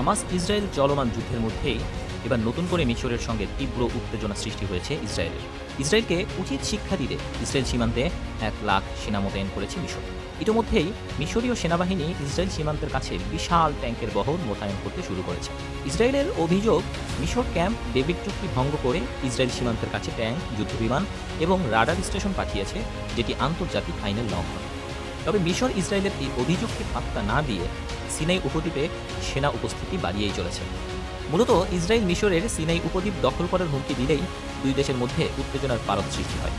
Hamas Israel চলমান যুদ্ধের মধ্যেই এবার নতুন করে মিশরের সঙ্গে তীব্র উত্তেজনা সৃষ্টি হয়েছে ইসরায়েলের। ইসরায়েলকে উচিত শিক্ষা দিতে ইসরায়েল সীমান্তে এক লাখ সেনা মোতায়েন করেছে মিশর। ইতিমধ্যেই মিশরীয় সেনাবাহিনী ইসরায়েল সীমান্তের কাছে বিশাল ট্যাঙ্কের বহর মোতায়েন করতে শুরু করেছে। ইসরায়েলের অভিযোগ, মিশর ক্যাম্প ডেভিড চুক্তি ভঙ্গ করে ইসরায়েল সীমান্তের কাছে ট্যাঙ্ক যুদ্ধবিমান এবং রাডার স্টেশন পাঠিয়েছে, যেটি আন্তর্জাতিক আইনের লঙ্ঘন। তবে মিশর ইসরায়েলের এই অভিযোগকে পাত্তা না দিয়ে সিনাই উপদ্বীপে সেনা উপস্থিতি বাড়িয়েই চলেছে। মূলত ইসরায়েল মিশরের সিনাই উপদ্বীপ দখল করার হুমকি দিলেই দুই দেশের মধ্যে উত্তেজনার পারদ সৃষ্টি হয়।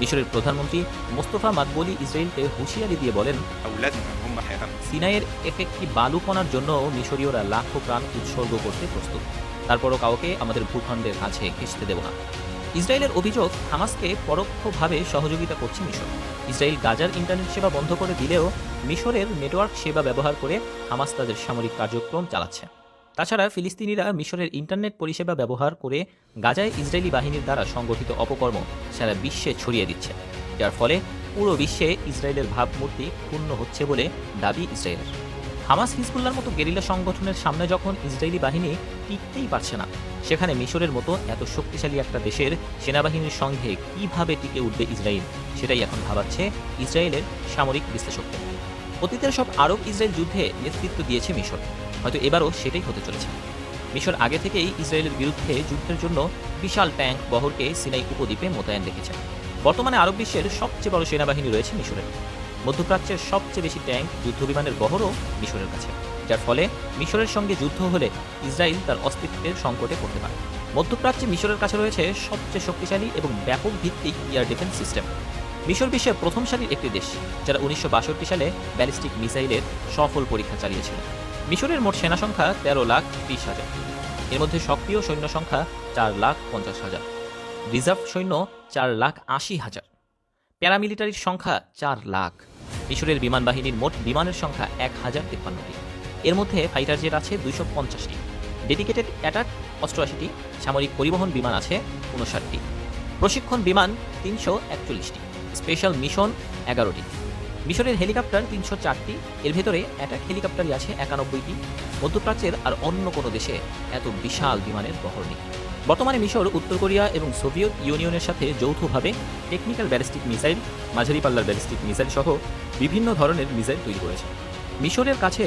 মিশরের প্রধানমন্ত্রী মোস্তফা মাদবলি ইসরায়েলকে হুঁশিয়ারি দিয়ে বলেন, সিনাইয়ের এক একটি বালুকণার জন্য মিশরীয়রা লাখো প্রাণ উৎসর্গ করতে প্রস্তুত। তারপরও কাউকে আমাদের ভূখণ্ডের কাছে ঘেঁচতে দেব না। ইসরায়েলের অভিযোগ হামাসকে পরোক্ষভাবে সহযোগিতা করছে মিশর। ইসরায়েল গাজার ইন্টারনেট সেবা বন্ধ করে দিলেও মিশরের নেটওয়ার্ক সেবা ব্যবহার করে হামাস তাদের সামরিক কার্যক্রম চালাচ্ছে। তাছাড়া ফিলিস্তিনিরা মিশরের ইন্টারনেট পরিষেবা ব্যবহার করে গাজায় ইসরায়েলি বাহিনীর দ্বারা সংগঠিত অপকর্ম সারা বিশ্বে ছড়িয়ে দিচ্ছে। যার ফলে পুরো বিশ্বে ইসরায়েলের ভাবমূর্তি ক্ষুণ্ণ হচ্ছে বলে দাবি ইসরায়েলের। হামাস হিজবুল্লার মতো গেরিলা সংগঠনের সামনে যখন ইসরায়েলি বাহিনী টিকতেই পারছে না, সেখানে মিশরের মতো এত শক্তিশালী একটা দেশের সেনাবাহিনীর সঙ্গে কীভাবে টিকে উঠবে ইসরায়েল, সেটাই এখন ভাবাচ্ছে ইসরায়েলের সামরিক বিশ্লেষকদের অতীতের সব আরব ইসরায়েল যুদ্ধে নেতৃত্ব দিয়েছে মিশর, হয়তো এবারও সেটাই হতে চলেছে। মিশর আগে থেকেই ইসরায়েলের বিরুদ্ধে যুদ্ধের জন্য বিশাল ট্যাঙ্ক বহরকে সিনাই উপদ্বীপে মোতায়েন রেখেছে। বর্তমানে আরব বিশ্বের সবচেয়ে বড় সেনাবাহিনী রয়েছে মিশরের। মধ্যপ্রাচ্যের সবচেয়ে বেশি ট্যাঙ্ক যুদ্ধবিমানের বহরও মিশরের কাছে, যার ফলে মিশরের সঙ্গে যুদ্ধ হলে ইসরায়েল তার অস্তিত্বের সংকটে পড়তে পারে। মধ্যপ্রাচ্যে মিশরের কাছে রয়েছে সবচেয়ে শক্তিশালী এবং ব্যাপক ভিত্তিক এয়ার ডিফেন্স সিস্টেম। মিশর বিশ্বের প্রথম সারির একটি দেশ, যারা উনিশশো বাষট্টি সালে ব্যালিস্টিক মিসাইলের সফল পরীক্ষা চালিয়েছিল। মিশরের মোট সেনা সংখ্যা তেরো লাখ বিশ হাজার। এর মধ্যে সক্রিয় সৈন্য সংখ্যা চার লাখ পঞ্চাশ হাজার। রিজার্ভ সৈন্য চার লাখ আশি হাজার। প্যারামিলিটারির সংখ্যা চার লাখ। মিশরের বিমান বাহিনীর মোট বিমানের সংখ্যা এক হাজার তিপ্পান্নটি। এর মধ্যে ফাইটার জেট আছে দুইশো পঞ্চাশটি। ডেডিকেটেড অ্যাটাক অষ্টআশিটি, সামরিক পরিবহন বিমান আছে উনষাটটি প্রশিক্ষণ বিমান তিনশো একচল্লিশটি। স্পেশাল মিশন এগারোটি। মিশরের হেলিকপ্টার তিনশো চারটি। এর ভেতরে অ্যাটাক হেলিকপ্টারই আছে একানব্বইটি। মধ্যপ্রাচ্যের আর অন্য কোনো দেশে এত বিশাল বিমানের বহর নেই। বর্তমানে মিশর, উত্তর কোরিয়া এবং সোভিয়েত ইউনিয়নের সাথে যৌথভাবে টেকনিক্যাল ব্যালিস্টিক মিসাইল মাঝারি পাল্লার ব্যালিস্টিক মিসাইল সহ বিভিন্ন ধরনের মিসাইল তৈরি করেছে। মিশরের কাছে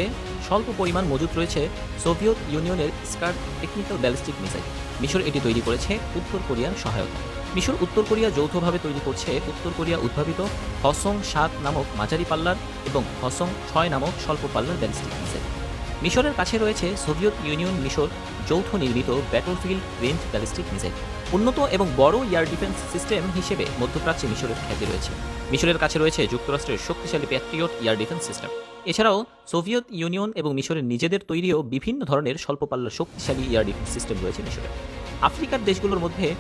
স্বল্প পরিমাণ মজুত রয়েছে সোভিয়েত ইউনিয়নের স্কার টেকনিক্যাল ব্যালিস্টিক মিসাইল। মিশর এটি তৈরি করেছে উত্তর কোরিয়ার সহায়তা মিশর উত্তর কোরিয়া যৌথভাবে তৈরি করছে উত্তর কোরিয়া উদ্ভাবিত হসং সাত নামক মাঝারি পাল্লার এবং হসং ছয় নামক স্বল্প পাল্লার ব্যালিস্টিক মিসাইল। মিশরের কাছে রয়েছে সোভিয়েত ইউনিয়ন মিশর যৌথ নির্মিত ব্যাটলফিল্ড রেঞ্জ ব্যালিস্টিক মিসাইল উন্নত এবং বড় এয়ার ডিফেন্স সিস্টেম হিসেবে মধ্যপ্রাচ্যে মিশরের খ্যাতি রয়েছে। মিশরের কাছে রয়েছে যুক্তরাষ্ট্রের শক্তিশালী প্যাট্রিয়ট এয়ার ডিফেন্স সিস্টেম এছাড়াও সোভিয়েত ইউনিয়ন এবং মিশরের নিজেদের তৈরিও বিভিন্ন ধরনের স্বল্পপাল্লা শক্তিশালী এয়ার ডিফেন্স সিস্টেম রয়েছে মিশরে। আফ্রিকার দেশগুলোর মধ্যে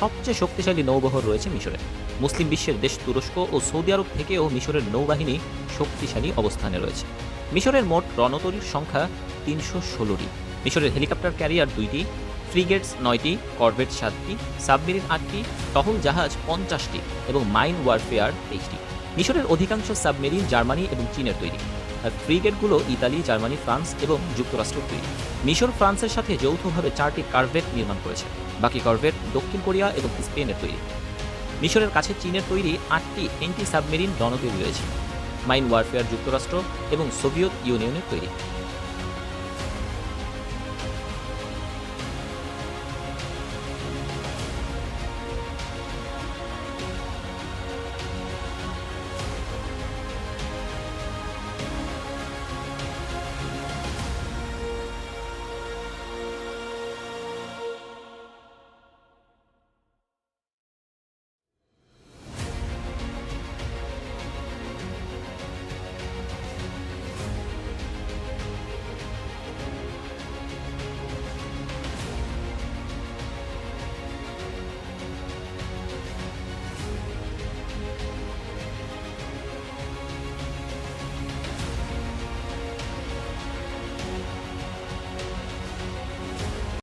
সবচেয়ে শক্তিশালী নৌবহর রয়েছে মিশরে। মুসলিম বিশ্বের দেশ তুরস্ক ও সৌদি আরব থেকেও মিশরের নৌবাহিনী শক্তিশালী অবস্থানে রয়েছে। মিশরের মোট রণতরীর সংখ্যা তিনশো ষোলোটি। মিশরের হেলিকপ্টার ক্যারিয়ার দুইটি, ফ্রিগেটস নয়টি, করভেট সাতটি, সাবমেরিন আটটি, টহল জাহাজ পঞ্চাশটি এবং মাইন ওয়ারফেয়ার তেইশটি। মিশরের অধিকাংশ সাবমেরিন, জার্মানি এবং চীনের তৈরি। আর ফ্রিগেটগুলো ইতালি, জার্মানি, ফ্রান্স এবং যুক্তরাষ্ট্র তৈরি মিশর ফ্রান্সের সাথে যৌথভাবে চারটি কার্ভেট নির্মাণ করেছে। বাকি কার্ভেট দক্ষিণ কোরিয়া এবং স্পেনের তৈরি। মিশরের কাছে চীনের তৈরি আটটি এন্টি সাবমেরিন রণতৈরি রয়েছে। মাইন ওয়ারফেয়ার যুক্তরাষ্ট্র এবং সোভিয়েত ইউনিয়নের তৈরি।